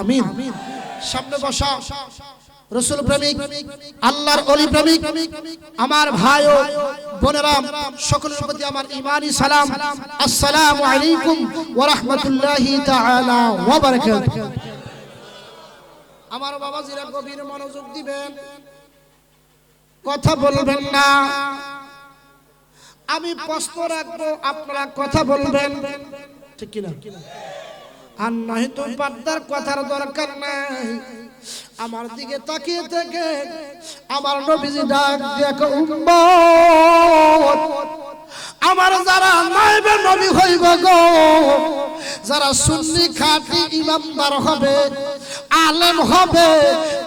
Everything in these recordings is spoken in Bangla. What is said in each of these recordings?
আমিন। সামনে বসা। রসুল প্রেমিক, আল্লাহর অলি প্রেমিক, আমার ভাই ও বোনেরা, সকলের প্রতি আমার ইমানি সালাম। আসসালামু আলাইকুম ওয়া রাহমাতুল্লাহি তাআলা ওয়া বারাকাতুহু। আমার বাবাজিরা গভীর মনোযোগ দিবেন। কথা বলবেন না। আমি প্রশ্ন রাখব, আপনারা কথা বলবেন। ঠিক কিনা? আর নয় তো পর্দার কথার দরকার নাই। আমার দিকে তাকিয়ে থেকে আমার নবীজি ডাক, দেখো উম্মত, আমার যারা নাইবে নবী হইব গো, যারা সুন্নি খাঁটি ইমামদার হবে, আলেম হবে,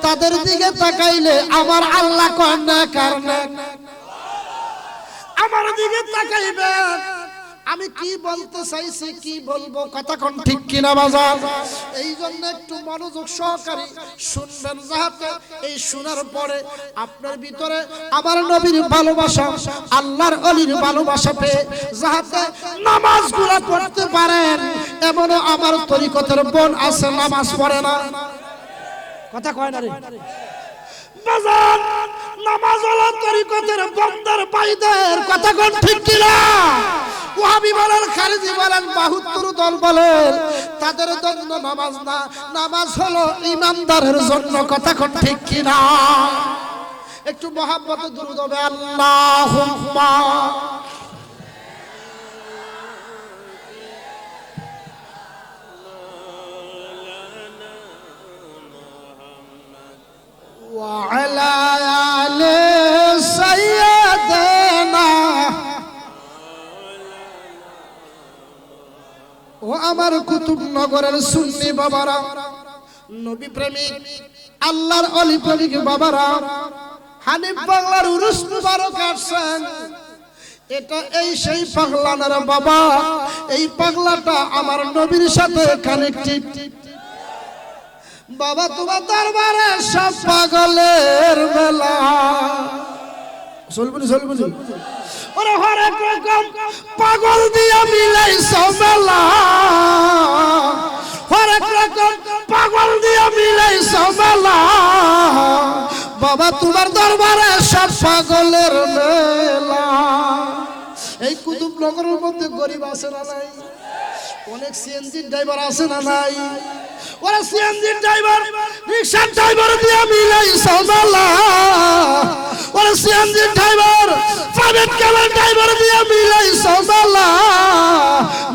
তাদের দিকে তাকাইলে আমার আল্লাহ না কারণে আমার দিকে তাকাইবেন। আমি কি বলতে চাইছি কি বলব? কথা কোন ঠিক কিনা বাজার? এই জন্য একটু মনোযোগ সহকারে শুনবেন যাহাতে এই শোনার পরে আপনার ভিতরে আমার নবীর ভালোবাসা আল্লাহর অলির ভালোবাসা পেয়ে যাহাতে নামাজগুলা পড়তে পারেন। এমনও আমার তরিকতের বোন আছে নামাজ পড়ে না। কথা কয় না রে। বাজার নামাজ হলো তরিকতের বন্দার পাইদের কথা কোন ঠিক কিনা? ওহাবি বলেন খারিজি বলেন বাহুত্তর দল বলেন তাদের জন্য নামাজ না নামাজ হলো ইমানদারের জন্য কথা কোন ঠিক কিনা একটু মহাব্বতে দুরুদ হবে আল্লাহুম্মা وعلى নগরের সুন্নি বাবারা, নবী প্রেমিক, আল্লাহর অলি প্রেমিক বাবারা, হানিফ বাংলার উরুস মুবারক আসছেন। এটা এই সেই পাগলানার বাবা, এই পাগলাটা আমার নবীর সাথে কানেক্টেড বাবা, তোমার দরবারে সব পাগলের বেলা চলবুনি চলবুনি পাগল দিয়া মিলাই সমেলা হরেক রকম পাগল দিয়া মিলাই সমেলা বাবা, তোমার দরবারে সব পাগলের মেলা। এই কুতুব নগরের মধ্যে গরিব আছে না নাই? অনেক সিএনজি ড্রাইভার আছে না নাই? ওরা সিএনজি ড্রাইভার রিক্সার ড্রাইভার দিয়ে মিলাই সামালা ওরা সিএনজি ড্রাইভার প্রাইভেট কারের ড্রাইভার দিয়ে মিলাই সামালা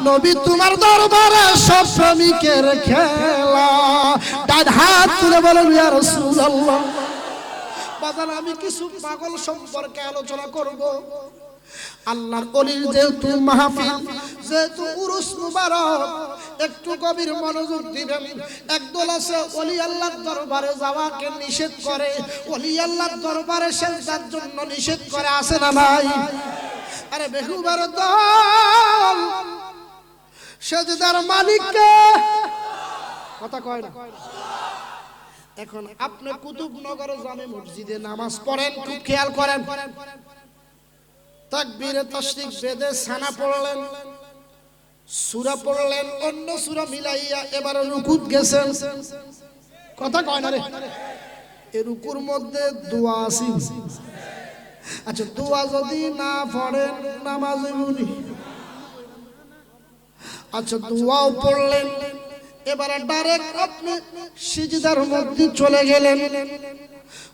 নবী তোমার দরবারে সব শ্রমিকের খেলা। ডান হাত তুলে বলেন, ইয়া রাসূলুল্লাহ। বাজার, আমি কিছু পাগল সম্পর্কে আলোচনা করব। আল্লাহর অলির যেহেতু মাহফিল, যেহেতু উরুস মুবারক, একটু গভীর মনোযোগ দিবেন। একদল আছে, অলি আল্লাহর দরবারে যাওয়াকে নিষেধ করে, অলি আল্লাহর দরবারে সেজদার জন্য নিষেধ করে আসে না ভাই? আরে বেহুবার দল, সেজদার মালিককে কথা কয় না। এখন আপনি কুতুবনগর জামে মসজিদে নামাজ পড়েন, খুব খেয়াল করেন। তাকবীরে তাশরিক বেদে সানা পড়লেন, সূরা পড়লেন, অন্য সূরা মিলাইয়া এবারে রুকুত গেছেন। কথা কয় না রে? এই রুকুর মধ্যে দোয়া আছে। আচ্ছা দোয়া যদি না পড়েন, নামাজ হইবনি আচ্ছা দোয়াও পড়লেন। এবারে ডাইরেক্ট আপনি সিজদার মধ্যে চলে গেলেন।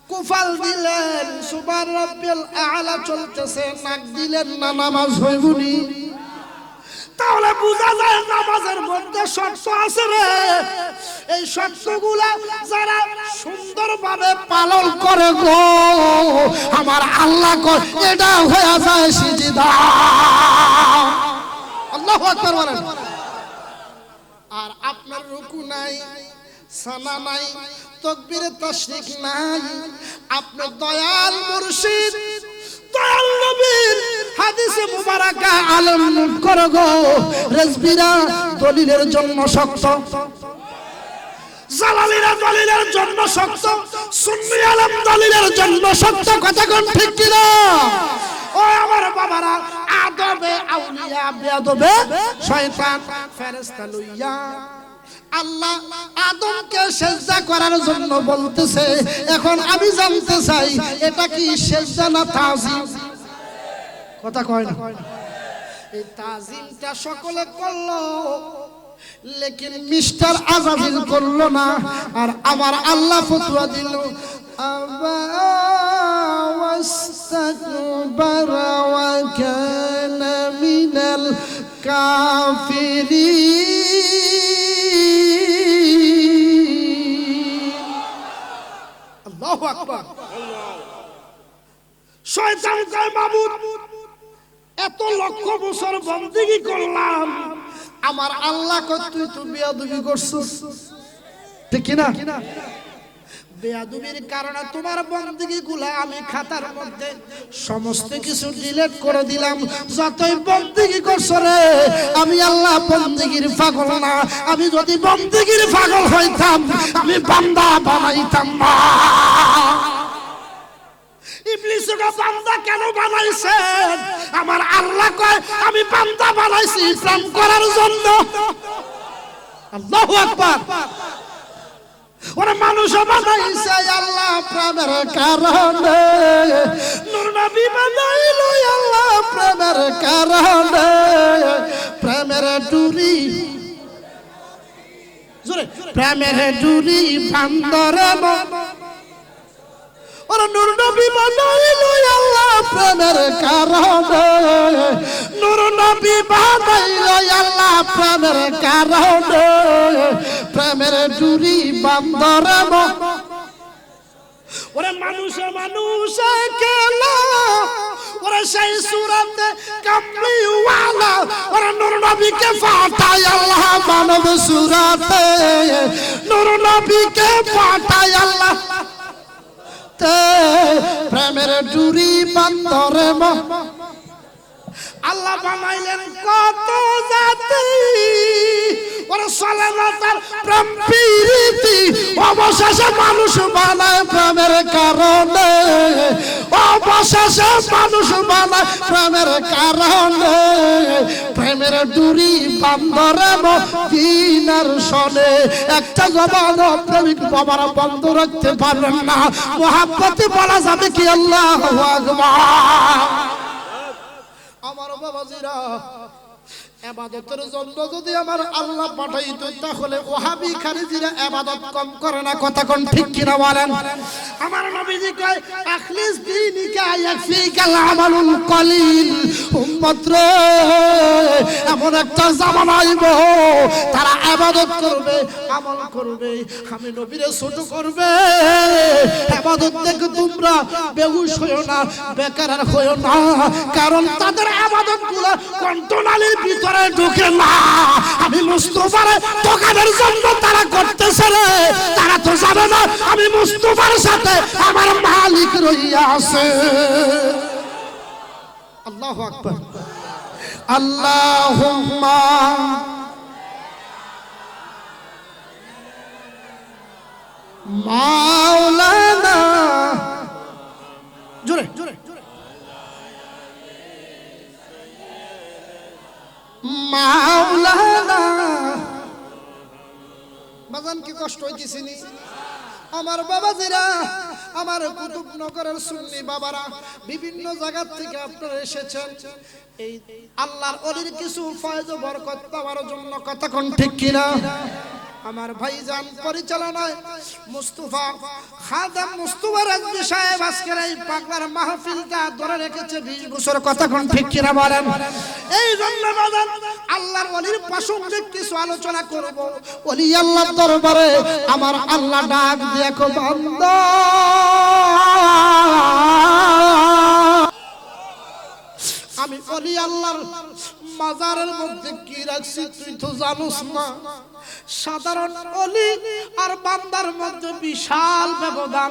কুফাল দিলেন সুবার রব্বিল আলা চলতেছে, নাক দিলেন না নামাজ হইবনি। তাহলে বোঝা যায় নামাজের মধ্যে শর্ত আছে রে। এই শর্তগুলা যারা সুন্দরভাবে পালন করে গো, আমার আল্লাহ কর এটা হয়ে যায় সিজদা। আল্লাহু আকবার বলেন। আর আপনার রুকু নাই। সানা নাই, তকবীরে তাশরিক নাই। আপনার দয়াল মুর্শিদ, দয়াল নবীর হাদিসে মুবারাকা আলম করো গো। রেজবিরা দলিলের জন্য শক্ত। জালালিরা দলিলের জন্য শক্ত। সুন্নি আলম দলিলের জন্য শক্ত। কথা কোন ঠিক কিনা? ও আমার বাবারা আদবে আউলিয়া বেদবে শয়তান, ফেরেশতা লইয়া আল্লাহ আদমকে সেজদা করার জন্য বলতেছে, এখন আমি জানতে চাই, এটা কি সেজদা না তাজিম? কথা কয় না। এই তাজিমটা সকলে করল, লেকিন মিস্টার আজাদিল করল না, আর আমার আল্লাহ ফতুয়া দিল, আবা ওয়াস্তাকবারা ওয়া কানা আকবার শয়তান কয় মাবুদ এত লক্ষ বছর বন্দিগি করলাম। আমার আল্লাহ কয় তুই তো বেয়াদবি করছিস। ঠিক না বেয়াদবির কারণে তোমার বন্দিগি গুলা আমি খাতার মধ্যে সমস্ত কিছু ডিলিট করে দিলাম। যতই বন্দিগি করছ রে, আমি আল্লাহ বন্দিগির পাগল না। আমি যদি বন্দিগির পাগল হইতাম, আমি বান্দা বানাইতাম না। কেন আমার আল্লাহ কয়, আমি বান্দা বানাইছি ইসলাম করার জন্য। আল্লাহু আকবার। ওরা মানুষ বানাইছে আল্লাহ প্রেমের কারণে। নবী বানাইল আল্লাহ প্রেমের কারণে। প্রেমের ডুরি প্রেমের ডুরি বান্দরে ওরা নূর নবী বানাইল আল্লাহ প্রেমের কারণে। নূর নবী বানাইল আল্লাহ প্রেমের কারণে। প্রেমের জুরি বান্দরে ওরে মানুষে মানুষে কেলা ওরে সেই সুরাতে কামলি ওয়ালা ওরে নূর নবীকে ফাটায় আল্লাহ মানব সুরাতে। নূর নবীকে ফাটায় আল্লাহ। তে প্রেমের জুরি বান্দরে আল্লাহ বানাইলেন কত জাতি। চলে না তার প্রেম প্রীতি অবশেষে মানুষ বানায় প্রেমের কারণে। অবশেষে মানুষ বানায় প্রেমের কারণে। প্রেমের ডুরি বান্দরে দিনার সনে। একটা জবান প্রেমিক বাবারা বন্ধ রাখতে পারবেন না। মহাব্বতে বলা যাবে কি? আল্লাহ আমার বাবাজিরা এবাদতের জন্য যদি আমার আল্লাহ পাঠাইত, তাহলে ওহাবি খারিজিরা এবাদত কম করে না। কথা কোন ঠিক কিনা বলেন? আমার নবীজি কয়, আখলিস দিনিকা ইয়াকফিকাল আমালুল কলিল। উম্মত রে, এমন একটা জামানা আইব, তারা এবাদত করবে, আমল করবে, আমি নবীরে ছোট করবে। এবাদত দেখে তোমরা বেহুশ হইও না, বেকার আর হইও না, কারণ তাদের আবাদতগুলো কন্ট্রোলালের ভিতরে ঢুকে না। আমি মুস্তফার দোকানের জন্য তারা করতেছে রে, তারা তো জানে না, আমি মুস্তফার সাথে আমার মালিক রইয়া আছে আল্লাহু আকবার। আল্লাহুম্মা। মাওলানা। জোরে জোরে। মাওলানা। বাজান কি কষ্ট হইতেছে নি? আমার বাবাজিরা, আমার কুতুবনগরের সুন্নি বাবারা বিভিন্ন জায়গা থেকে আপনারা এসেছেন। এই আল্লাহর অলির কিছু ফয়জ বরকত পাওয়ার জন্য কথা ঠিক কিনা? আমার ভাইজান পরিচালনায় মুস্তাফা খাদাম মুস্তাফা রাজবি সাহেব আজকের এই পাগলার মাহফিলটা ধরে রেখেছে 20 বছর কোন ঠিক কিনা বলেন? এই জন্য বাজান আল্লাহর ওলির প্রাসঙ্গিক কিছু আলোচনা করব। ওলি আল্লাহর দরবারে আমার আল্লাহ ডাক দিয়ে বান্দা আমি অলি আল্লাহর মাজারের মধ্যে কি রাখছি তুই তো জানোস না। সাধারণ অলি আর বান্দার মধ্যে বিশাল ব্যবধান।